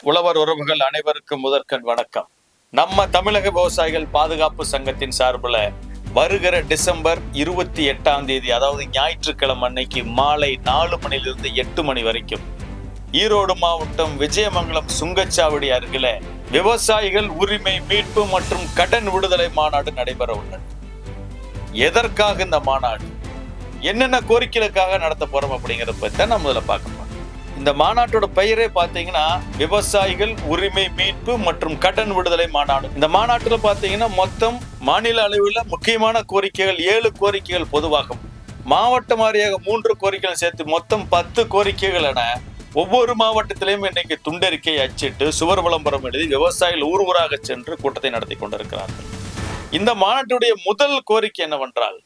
உழவர் உறவுகள் அனைவருக்கும் முதற்கண் வணக்கம். நம்ம தமிழக விவசாயிகள் பாதுகாப்பு சங்கத்தின் சார்பில் வருகிற டிசம்பர் இருபத்தி எட்டாம் தேதி அதாவது ஞாயிற்றுக்கிழமை அன்னைக்கு மாலை நாலு மணிலிருந்து எட்டு மணி வரைக்கும் ஈரோடு மாவட்டம் விஜயமங்கலம் சுங்கச்சாவடி அருகில விவசாயிகள் உரிமை மீட்பு மற்றும் கடன் விடுதலை மாநாடு நடைபெற உள்ளது. எதற்காக இந்த மாநாடு? என்னென்ன கோரிக்கைகளுக்காக நடத்த போறோம் அப்படிங்கிறத பத்தி தான் நம்ம இதில் பார்க்க இந்த மாநாட்டோட பெயரே பார்த்தீங்கன்னா விவசாயிகள் உரிமை மீட்பு மற்றும் கடன் விடுதலை மாநாடு. இந்த மாநாட்டுல பார்த்தீங்கன்னா மொத்தம் மாநில அளவில் முக்கியமான கோரிக்கைகள் ஏழு கோரிக்கைகள் பொதுவாகும். மாவட்ட வாரியாக மூன்று கோரிக்கைகள் சேர்த்து மொத்தம் பத்து கோரிக்கைகள் என ஒவ்வொரு மாவட்டத்திலையும் இன்னைக்கு துண்டறிக்கை அச்சிட்டு சுவர் விளம்பரம் எழுதி விவசாயிகள் ஊர் ஊராக சென்று கூட்டத்தை நடத்தி கொண்டிருக்கிறார்கள். இந்த மாநாட்டுடைய முதல் கோரிக்கை என்னவென்றால்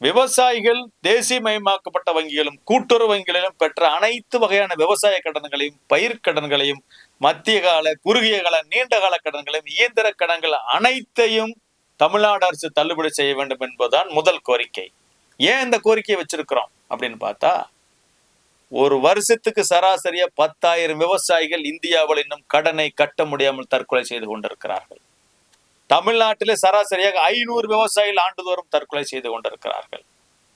விவசாயிகள் தேசியமயமாக்கப்பட்ட வங்கிகளும் கூட்டுறவு வங்கிகளிலும் பெற்ற அனைத்து வகையான விவசாய கடன்களையும் பயிர் கடன்களையும் மத்திய கால குறுகிய கால நீண்ட கால கடன்களையும் இயந்திர கடன்கள் அனைத்தையும் தமிழ்நாடு அரசு தள்ளுபடி செய்ய வேண்டும் என்பதுதான் முதல் கோரிக்கை. ஏன் இந்த கோரிக்கையை வச்சிருக்கிறோம் அப்படின்னு பார்த்தா ஒரு வருஷத்துக்கு சராசரியா பத்தாயிரம் விவசாயிகள் இந்தியாவில் இன்னும் கடனை கட்ட முடியாமல் தற்கொலை செய்து கொண்டிருக்கிறார்கள். தமிழ்நாட்டிலே சராசரியாக ஐநூறு விவசாயிகள் ஆண்டுதோறும் தற்கொலை செய்து கொண்டிருக்கிறார்கள்.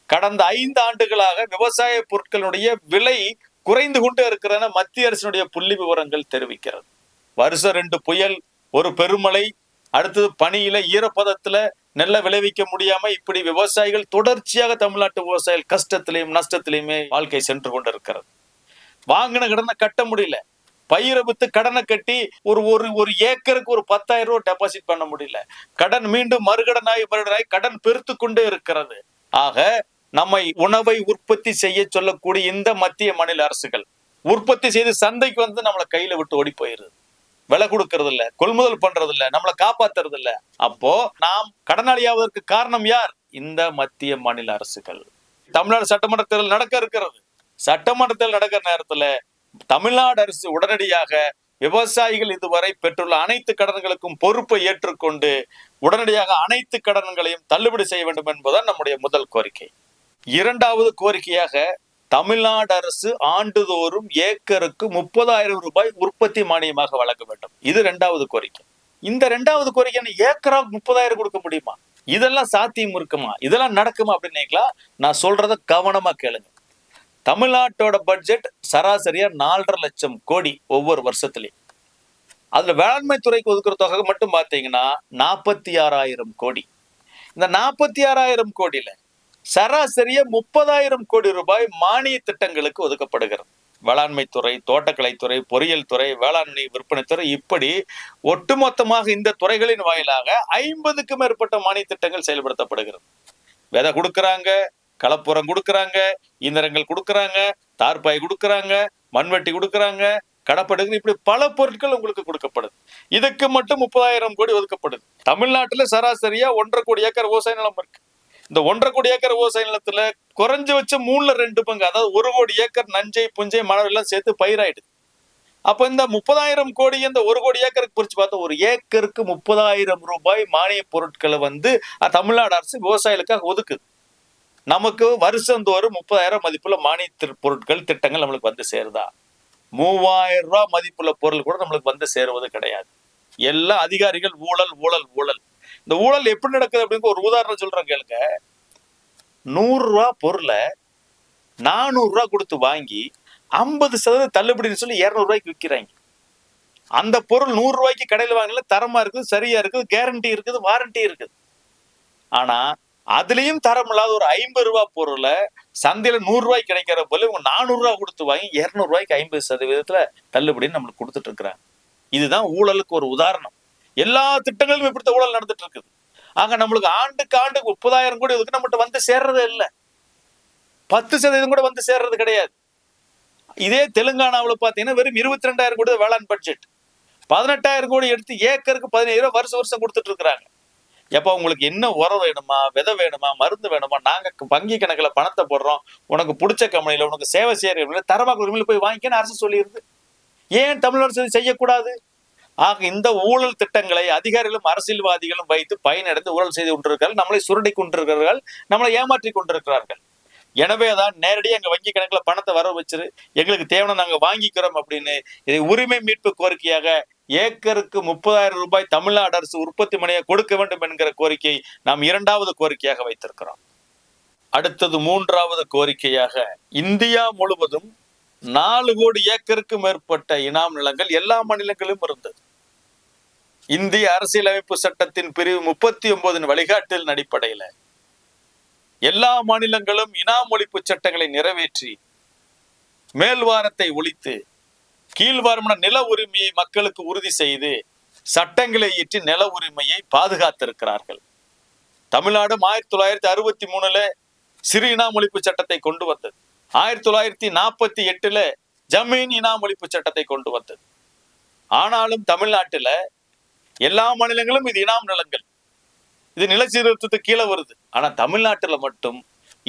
கடந்த ஐந்து ஆண்டுகளாக விவசாய பொருட்களுடைய விலை குறைந்து கொண்டே இருக்கிறன மத்திய அரசினுடைய புள்ளி விவரங்கள் தெரிவிக்கிறது. வருஷம் ரெண்டு புயல் ஒரு பெருமழை அடுத்தது பனியில ஈரப்பதத்துல நெல்ல விளைவிக்க முடியாம இப்படி விவசாயிகள் தொடர்ச்சியாக தமிழ்நாட்டு விவசாயிகள் கஷ்டத்திலையும் நஷ்டத்திலையுமே வாழ்க்கை சென்று கொண்டிருக்கிறது. வாங்கின கடனை கட்ட முடியல. பயிரை வித்து கடனை கட்டி ஒரு ஒரு ஒரு ஏக்கருக்கு ஒரு பத்தாயிரம் ரூபாய் டெபாசிட் பண்ண முடியல. கடன் மீண்டும் மறுகடனாகி மறுகடனாகி கடன் பெருத்து கொண்டே இருக்கிறது. ஆக நம்மை உணவை உற்பத்தி செய்ய சொல்லக்கூடிய இந்த மத்திய மாநில அரசுகள் உற்பத்தி செய்து சந்தைக்கு வந்து நம்மளை கையில விட்டு ஓடி போயிருது விலை கொடுக்கறது இல்ல கொள்முதல் பண்றது இல்ல நம்மளை காப்பாத்துறது இல்ல அப்போ நாம் கடனாளியாவதற்கு காரணம் யார்? இந்த மத்திய மாநில அரசுகள். தமிழ்நாடு சட்டமன்ற தேர்தல் நடக்க இருக்கிறது. சட்டமன்ற தேர்தல் நடக்கிற நேரத்துல தமிழ்நாடு அரசு உடனடியாக விவசாயிகள் இதுவரை பெற்றுள்ள அனைத்து கடன்களுக்கும் பொறுப்பை ஏற்றுக்கொண்டு உடனடியாக அனைத்து கடன்களையும் தள்ளுபடி செய்ய வேண்டும் என்பதுதான் நம்முடைய முதல் கோரிக்கை. இரண்டாவது கோரிக்கையாக தமிழ்நாடு அரசு ஆண்டுதோறும் ஏக்கருக்கு முப்பதாயிரம் ரூபாய் உற்பத்தி மானியமாக வழங்க வேண்டும். இது இரண்டாவது கோரிக்கை. இந்த இரண்டாவது கோரிக்கை ஏக்கரா முப்பதாயிரம் கொடுக்க முடியுமா? இதெல்லாம் சாத்தியம் இருக்குமா? இதெல்லாம் நடக்குமா அப்படின்னு நான் சொல்றத கவனமா கேளுங்க. தமிழ்நாட்டோட பட்ஜெட் சராசரியா நாலரை லட்சம் கோடி ஒவ்வொரு வருஷத்துலையும். அதுல வேளாண்மை துறைக்கு ஒதுக்குற தொகை மட்டும் பார்த்தீங்கன்னா நாற்பத்தி ஆறாயிரம் கோடி. இந்த நாற்பத்தி ஆறாயிரம் கோடியில சராசரியாக முப்பதாயிரம் கோடி ரூபாய் மானிய திட்டங்களுக்கு ஒதுக்கப்படுகிறது. வேளாண்மை துறை தோட்டக்கலைத்துறை பொறியியல் துறை வேளாண்மை விற்பனை துறை இப்படி ஒட்டுமொத்தமாக இந்த துறைகளின் வாயிலாக ஐம்பதுக்கும் மேற்பட்ட மானிய திட்டங்கள் செயல்படுத்தப்படுகிறது. விதை கொடுக்குறாங்க கலப்புரம் கொடுக்குறாங்க இந்திரங்கள் கொடுக்குறாங்க தார்பாய் கொடுக்குறாங்க மண்வெட்டி கொடுக்குறாங்க கடப்படுகிறது இப்படி பல பொருட்கள் உங்களுக்கு கொடுக்கப்படுது. இதுக்கு மட்டும் முப்பதாயிரம் கோடி ஒதுக்கப்படுது. தமிழ்நாட்டுல சராசரியா ஒன்றரை கோடி ஏக்கர் விவசாய நிலம் இருக்கு. இந்த ஒன்றரை கோடி ஏக்கர் விவசாய நிலத்துல குறைஞ்ச வச்ச மூணுல ரெண்டு பங்கு அதாவது ஒரு கோடி ஏக்கர் நஞ்சை புஞ்சை மணல் எல்லாம் சேர்த்து பயிராயிடுது. அப்ப இந்த முப்பதாயிரம் கோடி இந்த ஒரு கோடி ஏக்கருக்கு பிரிச்சு பார்த்தா ஒரு ஏக்கருக்கு முப்பதாயிரம் ரூபாய் மானிய பொருட்களை வந்து தமிழ்நாடு அரசு விவசாயிகளுக்காக ஒதுக்குது. நமக்கு வருஷந்தோறும் முப்பதாயிரம் மதிப்புள்ள மானிய பொருட்கள் திட்டங்கள் நம்மளுக்கு வந்து சேருதா? மூவாயிரம் ரூபாய் மதிப்புள்ள பொருள் கூட நம்மளுக்கு வந்து சேருவது கிடையாது. எல்லா அதிகாரிகள் ஊழல் ஊழல் ஊழல். இந்த ஊழல் எப்படி நடக்குது அப்படின்னு ஒரு உதாரணம் சொல்றேன் கேளுங்க. நூறு ரூபா பொருளை நானூறுரூவா கொடுத்து வாங்கி ஐம்பது சதவீதம் தள்ளுபடின்னு சொல்லி இருநூறு ரூபாய்க்கு விற்கிறாங்க. அந்த பொருள் நூறுரூவாய்க்கு கடையில் வாங்கல தரமா இருக்குது சரியா இருக்குது கேரண்டி இருக்குது வாரண்டி இருக்குது. ஆனா அதுலயும் தரம் இல்லாத ஒரு ஐம்பது ரூபாய் பொருளை சந்தையில நூறு ரூபாய் கிடைக்கிற போல இவங்க நானூறு ரூபாய் கொடுத்து வாங்கி இருநூறு ரூபாய்க்கு ஐம்பது சதவீதத்துல தள்ளுபடின்னு நம்மளுக்கு கொடுத்துட்டு இருக்கிறாங்க. இதுதான் ஊழலுக்கு ஒரு உதாரணம். எல்லா திட்டங்களும் இப்படித்த ஊழல் நடந்துட்டு இருக்குது. ஆக நம்மளுக்கு ஆண்டுக்கு ஆண்டுக்கு முப்பதாயிரம் கோடி இதுக்கு நம்மகிட்ட வந்து சேர்றதே இல்லை. பத்து சதவீதம் கூட வந்து சேர்றது கிடையாது. இதே தெலுங்கானாவுல பார்த்தீங்கன்னா வெறும் இருபத்தி ரெண்டாயிரம் கோடி வேளாண் பட்ஜெட் பதினெட்டாயிரம் கோடி எடுத்து ஏக்கருக்கு பதினேழு ரூபா வருஷம் வருஷம் கொடுத்துட்டு இருக்கிறாங்க. எப்போ உங்களுக்கு என்ன உரம் வேணுமா விதை வேணுமா மருந்து வேணுமா நாங்க வங்கி கணக்கில் பணத்தை போடுறோம் உனக்கு பிடிச்ச கம்பெனியில் உனக்கு சேவை செய்கிற தரமாக உரிமையில் போய் வாங்கிக்கன்னு அரசு சொல்லியிருந்து ஏன் தமிழ் அரசு செய்யக்கூடாது? ஆக இந்த ஊழல் திட்டங்களை அதிகாரிகளும் அரசியல்வாதிகளும் வைத்து பயனடைந்து ஊழல் செய்து கொண்டிருக்கிறார்கள் நம்மளை சுருடி கொண்டிருக்கிறார்கள் நம்மளை ஏமாற்றி கொண்டிருக்கிறார்கள். எனவே தான் நேரடியாக எங்க வங்கி கணக்குல பணத்தை வர வச்சிரு. எங்களுக்கு தேவையான நாங்க வாங்கிக்கிறோம் அப்படின்னு இதை உரிமை மீட்பு கோரிக்கையாக ஏக்கருக்கு முப்பதாயிரம் ரூபாய் தமிழ்நாடு அரசு உற்பத்தி மனையை கொடுக்க வேண்டும் என்கிற கோரிக்கை நாம் இரண்டாவது கோரிக்கையாக வைத்திருக்கிறோம். அடுத்தது மூன்றாவது கோரிக்கையாக இந்தியா முழுவதும் நாலு கோடி ஏக்கருக்கு மேற்பட்ட இனாம் நிலங்கள் எல்லா மாநிலங்களிலும் இருந்தது. இந்திய அரசியலமைப்பு சட்டத்தின் பிரிவு முப்பத்தி ஒன்பதின் வழிகாட்டின் அடிப்படையில எல்லா மாநிலங்களும் இனாம் ஒழிப்பு சட்டங்களை நிறைவேற்றி மேல்வாரத்தை ஒழித்து கீழ்வாரமான நில உரிமையை மக்களுக்கு உறுதி செய்து சட்டங்களை இயற்றி நில உரிமையை பாதுகாத்திருக்கிறார்கள். தமிழ்நாடும் ஆயிரத்தி தொள்ளாயிரத்தி அறுபத்தி மூணுல சிறு இனாம் ஒழிப்பு சட்டத்தை கொண்டு வந்தது. ஆயிரத்தி தொள்ளாயிரத்தி நாற்பத்தி எட்டுல ஜமீன் இனாம் ஒழிப்பு சட்டத்தை கொண்டு வந்தது. ஆனாலும் தமிழ்நாட்டுல எல்லா மாநிலங்களும் இது இனாம் நிலங்கள். இது நில சீர்திருத்தத்துக்கு கீழே வருது. ஆனா தமிழ்நாட்டுல மட்டும்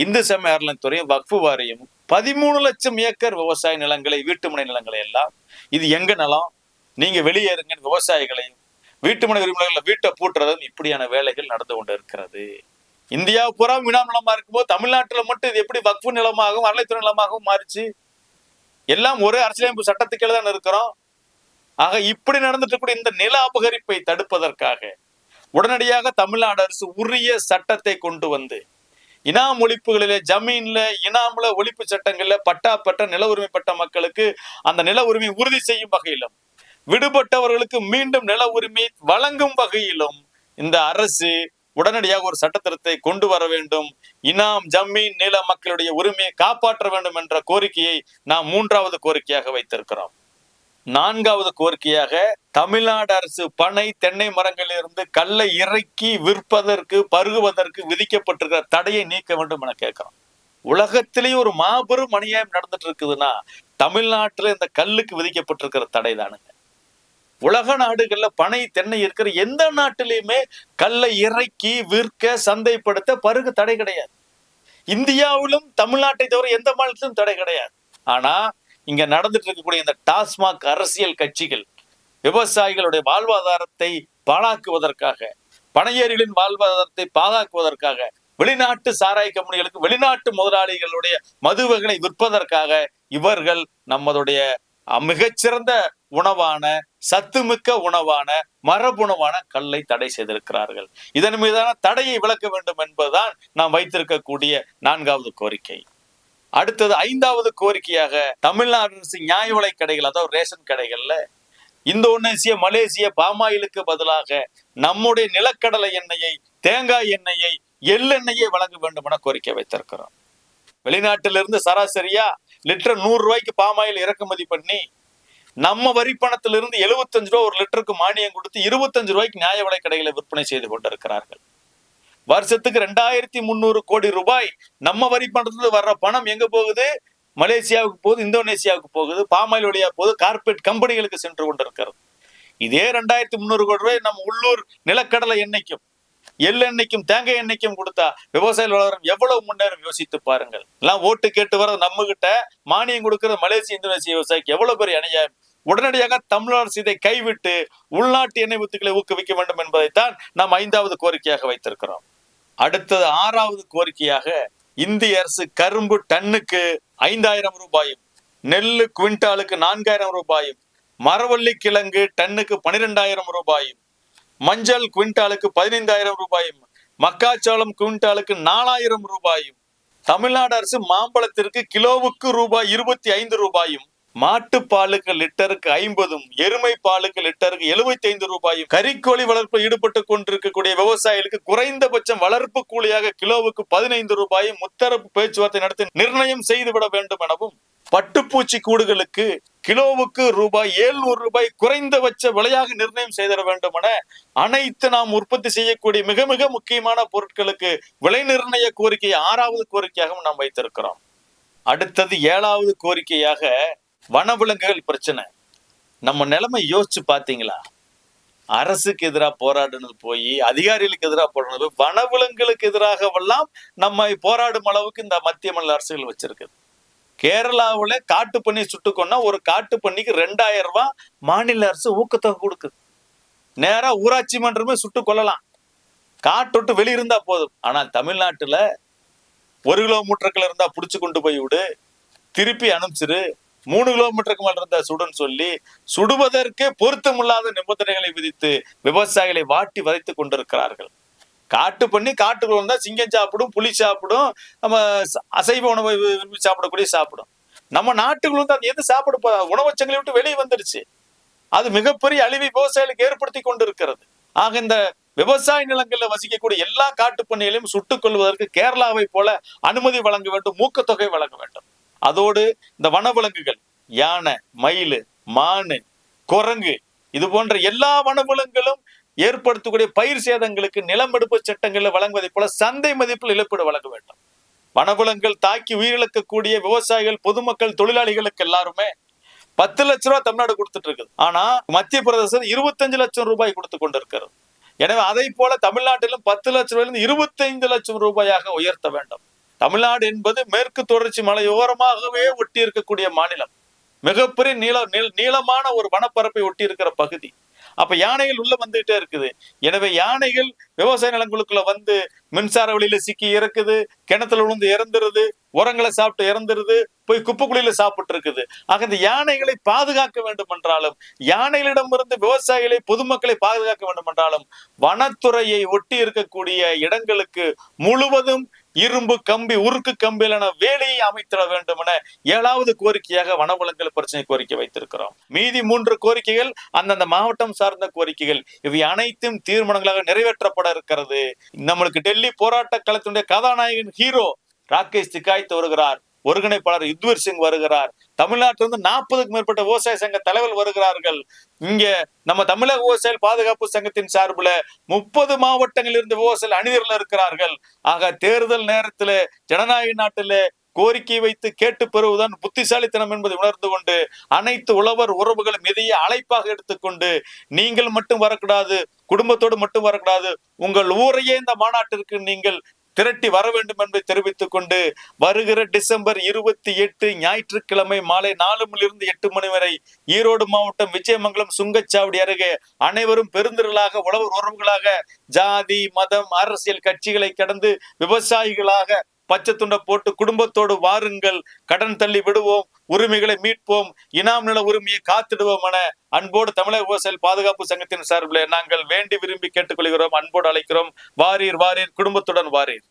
இந்து சமய அறநிலையத்துறையும் வக்ஃபு வாரியம் பதிமூணு லட்சம் ஏக்கர் விவசாய நிலங்களை வீட்டுமனை நிலங்களை எல்லாம் இது எங்க நிலம்? நீங்க வெளியேறுங்க விவசாயிகளையும் வீட்டுமனை உரிமைகளை வீட்டை பூட்டுறதும் இப்படியான வேலைகள் நடந்து கொண்டு இருக்கிறது இந்தியா பூரா வினா நிலமா இருக்கும்போது தமிழ்நாட்டில் மட்டும் இது எப்படி வக்ஃபு நிலமாகவும் அறநிலைத்துறை நிலமாகவும் மாறிச்சு? எல்லாம் ஒரே அரசியலமைப்பு சட்டத்துக்கு தான் இருக்கிறோம். ஆக இப்படி நடந்துட்டு கூட இந்த நில அபகரிப்பை தடுப்பதற்காக உடனடியாக தமிழ்நாடு அரசு உரிய சட்டத்தை கொண்டு வந்து இனாம் ஒழிப்புகளில ஜமீன்ல இனாம்ல ஒழிப்பு சட்டங்கள்ல பட்டா பெற்ற நில உரிமை பெற்ற மக்களுக்கு அந்த நில உரிமை உறுதி செய்யும் வகையிலும் விடுபட்டவர்களுக்கு மீண்டும் நில உரிமை வழங்கும் வகையிலும் இந்த அரசு உடனடியாக ஒரு சட்டத்திருத்தத்தை கொண்டு வர வேண்டும். இனாம் ஜம்மீன் நில மக்களுடைய உரிமையை காப்பாற்ற வேண்டும் என்ற கோரிக்கையை நாம் மூன்றாவது கோரிக்கையாக வைத்திருக்கிறோம். நான்காவது கோரிக்கையாக தமிழ்நாடு அரசு பனை தென்னை மரங்களிலிருந்து கல்லை இறக்கி விற்பதற்கு பருகுவதற்கு விதிக்கப்பட்டிருக்கிற தடையை நீக்க வேண்டும் என கேட்கிறோம். உலகத்திலேயே ஒரு மாபெரும் அநியாயம் நடந்துட்டு இருக்குதுன்னா தமிழ்நாட்டுல இந்த கல்லுக்கு விதிக்கப்பட்டிருக்கிற தடை தானுங்க. உலக நாடுகள்ல பனை தென்னை இருக்கிற எந்த நாட்டிலையுமே கல்லை இறக்கி விற்க சந்தைப்படுத்த பருகு தடை கிடையாது. இந்தியாவிலும் தமிழ்நாட்டை தவிர எந்த மாநிலத்திலும் தடை கிடையாது. ஆனா இங்க நடந்துட்டு இருக்கக்கூடிய இந்த டாஸ்மாக் அரசியல் கட்சிகள் விவசாயிகளுடைய வாழ்வாதாரத்தை பாழாக்குவதற்காக பணையேறிகளின் வாழ்வாதாரத்தை பாழாக்குவதற்காக வெளிநாட்டு சாராய கம்பெனிகளுக்கு வெளிநாட்டு முதலாளிகளுடைய மதுவகளை விற்பதற்காக இவர்கள் நம்மளுடைய அஹ், மிகச்சிறந்த உணவான சத்துமிக்க உணவான மரபுணவான கல்லை தடை செய்திருக்கிறார்கள். இதன் மீதான தடையை விளக்க வேண்டும் என்பதுதான் நாம் வைத்திருக்கக்கூடிய நான்காவது கோரிக்கை. அடுத்தது ஐந்தாவது கோரிக்கையாக தமிழ்நாடு அரசு நியாய விலை கடைகள் அதாவது ரேஷன் கடைகள்ல இந்தோனேசிய மலேசிய பாமாயிலுக்கு பதிலாக நம்முடைய நிலக்கடலை எண்ணெயை தேங்காய் எண்ணெயை எள்ளெண்ணெயை வழங்க வேண்டும் என கோரிக்கை வைத்திருக்கிறோம். வெளிநாட்டிலிருந்து சராசரியா லிட்டர் நூறு ரூபாய்க்கு பாமாயில் இறக்குமதி பண்ணி நம்ம வரி பணத்திலிருந்து எழுபத்தஞ்சு ரூபா ஒரு லிட்டருக்கு மானியம் கொடுத்து இருபத்தஞ்சு ரூபாய்க்கு நியாய விலை கடைகளை விற்பனை செய்து கொண்டிருக்கிறார்கள். வருஷத்துக்கு ரெண்டாயிரத்தி முந்நூறு கோடி ரூபாய் நம்ம வரி பணத்துல வர்ற பணம் எங்க போகுது? மலேசியாவுக்கு போகுது இந்தோனேசியாவுக்கு போகுது பாமாயில் வழியா போகுது கார்பரேட் கம்பெனிகளுக்கு சென்று கொண்டிருக்கிறது. இதே ரெண்டாயிரத்தி முந்நூறு கோடி ரூபாய் நம்ம உள்ளூர் நிலக்கடலை எண்ணெய்க்கும் எள்ளெண்ணெய்க்கும் தேங்காய் எண்ணெய்க்கும் கொடுத்தா விவசாயிகள் வளரும் எவ்வளவு முன்னேறும் யோசித்து பாருங்கள். எல்லாம் ஓட்டு கேட்டு வர்றது நம்ம கிட்ட மானியம் கொடுக்கறது மலேசிய இந்தோனேசிய விவசாயிக்கு எவ்வளவு பெரிய அநியாயம். உடனடியாக தமிழ் அரசு இதை கைவிட்டு உள்நாட்டு எண்ணெய் வித்துக்களை ஊக்குவிக்க வேண்டும் என்பதைத்தான் நாம் ஐந்தாவது கோரிக்கையாக வைத்திருக்கிறோம். அடுத்தது ஆறாவது கோரிக்கையாக இந்திய அரசு கரும்பு டன்னுக்கு ஐந்தாயிரம் ரூபாயும் நெல்லு குவிண்டாலுக்கு நான்காயிரம் ரூபாயும் மரவள்ளி கிழங்கு டன்னுக்கு பனிரெண்டாயிரம் ரூபாயும் மஞ்சள் குவிண்டாலுக்கு பதினைந்தாயிரம் ரூபாயும் மக்காச்சோளம் குவிண்டாலுக்கு நாலாயிரம் ரூபாயும் தமிழ்நாடு அரசு மாம்பழத்திற்கு கிலோவுக்கு ரூபாய் இருபத்தி ஐந்து ரூபாயும் மாட்டுப்பாலுக்கு லிட்டருக்கு ஐம்பதும் எருமை பாலுக்கு லிட்டருக்கு எழுபத்தி ஐந்து ரூபாயும் கறிக்கோழி வளர்ப்பு ஈடுபட்டு கொண்டிருக்கக்கூடிய விவசாயிகளுக்கு குறைந்தபட்சம் வளர்ப்பு கூலியாக கிலோவுக்கு பதினைந்து ரூபாயும் முத்தரப்பு பேச்சுவார்த்தை நடத்தி நிர்ணயம் செய்துவிட வேண்டும் எனவும் பட்டுப்பூச்சி கூடுகளுக்கு கிலோவுக்கு ரூபாய் ஏழ்நூறு ரூபாய் குறைந்தபட்ச விலையாக நிர்ணயம் செய்திட வேண்டும் என அனைத்து நாம் உற்பத்தி செய்யக்கூடிய மிக மிக முக்கியமான பொருட்களுக்கு விலை நிர்ணய கோரிக்கையை ஆறாவது கோரிக்கையாகவும் நாம் வைத்திருக்கிறோம். அடுத்தது ஏழாவது கோரிக்கையாக வனவிலங்குகள் பிரச்சனை. நம்ம நிலைமை யோசிச்சு பாத்தீங்களா அரசுக்கு எதிராக போராடுனது போய் அதிகாரிகளுக்கு எதிராக போராடுனது வனவிலங்குகளுக்கு வனவிலங்குகளுக்கு எதிராகவெல்லாம் நம்ம போராடும் அளவுக்கு இந்த மத்திய மாநில அரசுகள் வச்சிருக்குது. கேரளாவில் காட்டு பண்ணி சுட்டுக்கொன்னா ஒரு காட்டு பண்ணிக்கு ரெண்டாயிரம் ரூபாய் மாநில அரசு ஊக்கத்தொகை கொடுக்குது நேரா ஊராட்சி மன்றமே சுட்டு கொள்ளலாம் காட்டொட்டு வெளியிருந்தா போதும். ஆனால் தமிழ்நாட்டுல ஒரு கிலோமீட்டருக்குள்ள இருந்தா புடிச்சு கொண்டு போய் விடு. திருப்பி அனுப்பிச்சிரு. மூணு கிலோமீட்டருக்கு மேல் இருந்த சுடுன்னு சொல்லி சுடுவதற்கே பொருத்தமில்லாத நிபந்தனைகளை விதித்து விவசாயிகளை வாட்டி வதைத்து கொண்டிருக்கிறார்கள். காட்டு பண்ணி காட்டுக்குள்ள இருந்தா சிங்கம் சாப்பிடும் புளி சாப்பிடும் நம்ம அசைவ உணவை விரும்பி சாப்பிடக்கூடிய சாப்பிடும். நம்ம நாட்டுக்குள்ள வந்து அது எது சாப்பிட உணவச்சங்களை விட்டு வெளியே வந்துருச்சு. அது மிகப்பெரிய அழிவை விவசாயிகளுக்கு ஏற்படுத்தி கொண்டிருக்கிறது. ஆக இந்த விவசாய நிலங்களில் வசிக்கக்கூடிய எல்லா காட்டு பண்ணைகளையும் சுட்டுக் கொள்வதற்கு கேரளாவை போல அனுமதி வழங்க வேண்டும் ஊக்கத்தொகை வழங்க வேண்டும். அதோடு இந்த வனவிலங்குகள் யானை மயில் மானு குரங்கு இது போன்ற எல்லா வனவிலங்குகளும் ஏற்படுத்தக்கூடிய பயிர் சேதங்களுக்கு நிலமெடுப்பு சட்டங்களில் வழங்குவதைப் போல சந்தை மதிப்பில் இழப்பீடு வழங்க வேண்டும். வனவிலங்குகள் தாக்கி உயிரிழக்கக்கூடிய விவசாயிகள் பொதுமக்கள் தொழிலாளிகளுக்கு எல்லாருமே பத்து லட்ச ரூபாய் தமிழ்நாடு கொடுத்துட்டு இருக்குது. ஆனா மத்திய பிரதேசம் இருபத்தஞ்சு லட்சம் ரூபாய் கொடுத்து கொண்டிருக்கிறது. எனவே அதை போல தமிழ்நாட்டிலும் பத்து லட்சம் ரூபாயிலிருந்து இருபத்தைந்து லட்சம் ரூபாயாக உயர்த்த வேண்டும். தமிழ்நாடு என்பது மேற்கு தொடர்ச்சி மலையோரமாகவே ஒட்டி இருக்கக்கூடிய மாநிலம். மிகப்பெரிய நீள நீ நீளமான ஒரு வனப்பரப்பை ஒட்டி இருக்கிற பகுதி. அப்ப யானைகள் உள்ள வந்துகிட்டே இருக்குது. எனவே யானைகள் விவசாய நிலங்களுக்குள்ள வந்து மின்சார வழியில சிக்கி இறக்குது கிணத்துல விழுந்து இறந்துருது உரங்களை சாப்பிட்டு இறந்துருது போய் குப்பைக்குழியில சாப்பிட்டு இருக்குது ஆக இந்த யானைகளை பாதுகாக்க வேண்டும் என்றாலும் யானைகளிடமிருந்து விவசாயிகளை பொதுமக்களை பாதுகாக்க வேண்டும் என்றாலும் வனத்துறையை ஒட்டி இருக்கக்கூடிய இடங்களுக்கு முழுவதும் இரும்பு கம்பி உருக்கு கம்பியிலான வேலையை அமைத்திட வேண்டும் என ஏழாவது கோரிக்கையாக வனவளங்கள் பிரச்சனை கோரிக்கை வைத்திருக்கிறோம். மீதி மூன்று கோரிக்கைகள் அந்தந்த மாவட்டம் சார்ந்த கோரிக்கைகள். இவை அனைத்தும் தீர்மானங்களாக நிறைவேற்றப்பட இருக்கிறது. நம்மளுக்கு டெல்லி போராட்ட களத்தினுடைய கதாநாயகன் ஹீரோ ராகேஷ் திகாய்த்து வருகிறார் ஒருங்கிணைப்பாளர் யுத்வீர் சிங் வருகிறார். தமிழ்நாட்டிலிருந்து நாற்பதுக்கும் மேற்பட்ட விவசாய சங்க தலைவர் வருகிறார்கள். இங்க நம்ம தமிழக விவசாய பாதுகாப்பு சங்கத்தின் சார்பில் முப்பது மாவட்டங்களில் இருந்து விவசாய அணிதிரில் இருக்கிறார்கள். ஆக தேர்தல் நேரத்தில் ஜனநாயக நாட்டில் கோரிக்கை வைத்து கேட்டு பெறுவதுதான் புத்திசாலித்தனம் என்பதை உணர்ந்து கொண்டு அனைத்து உழவர் உறவுகளும் இதையே அழைப்பாக எடுத்துக்கொண்டு நீங்கள் மட்டும் வரக்கூடாது குடும்பத்தோடு மட்டும் வரக்கூடாது உங்கள் ஊரையே இந்த மாநாட்டிற்கு நீங்கள் திரட்டி வர வேண்டும் என்று தெரிவித்துக் கொண்டு வருகிற டிசம்பர் இருபத்தி எட்டு ஞாயிற்றுக்கிழமை மாலை நாலு மணிலிருந்து எட்டு மணி வரை ஈரோடு மாவட்டம் விஜயமங்கலம் சுங்கச்சாவடி அருகே அனைவரும் பெருந்திரளாக உழவர் உறவுகளாக ஜாதி மதம் அரசியல் கட்சிகளை கடந்து விவசாயிகளாக பச்சை துண்டை போட்டு குடும்பத்தோடு வாருங்கள். கடன் தள்ளி விடுவோம். உரிமைகளை மீட்போம். இனாம் நில உரிமையை காத்திடுவோம் என அன்போடு தமிழக விவசாயிகள் பாதுகாப்பு சங்கத்தின் சார்பில் நாங்கள் வேண்டி விரும்பி கேட்டுக்கொள்கிறோம். அன்போடு அழைக்கிறோம். வாரீர் வாரீர் குடும்பத்துடன் வாரீர்.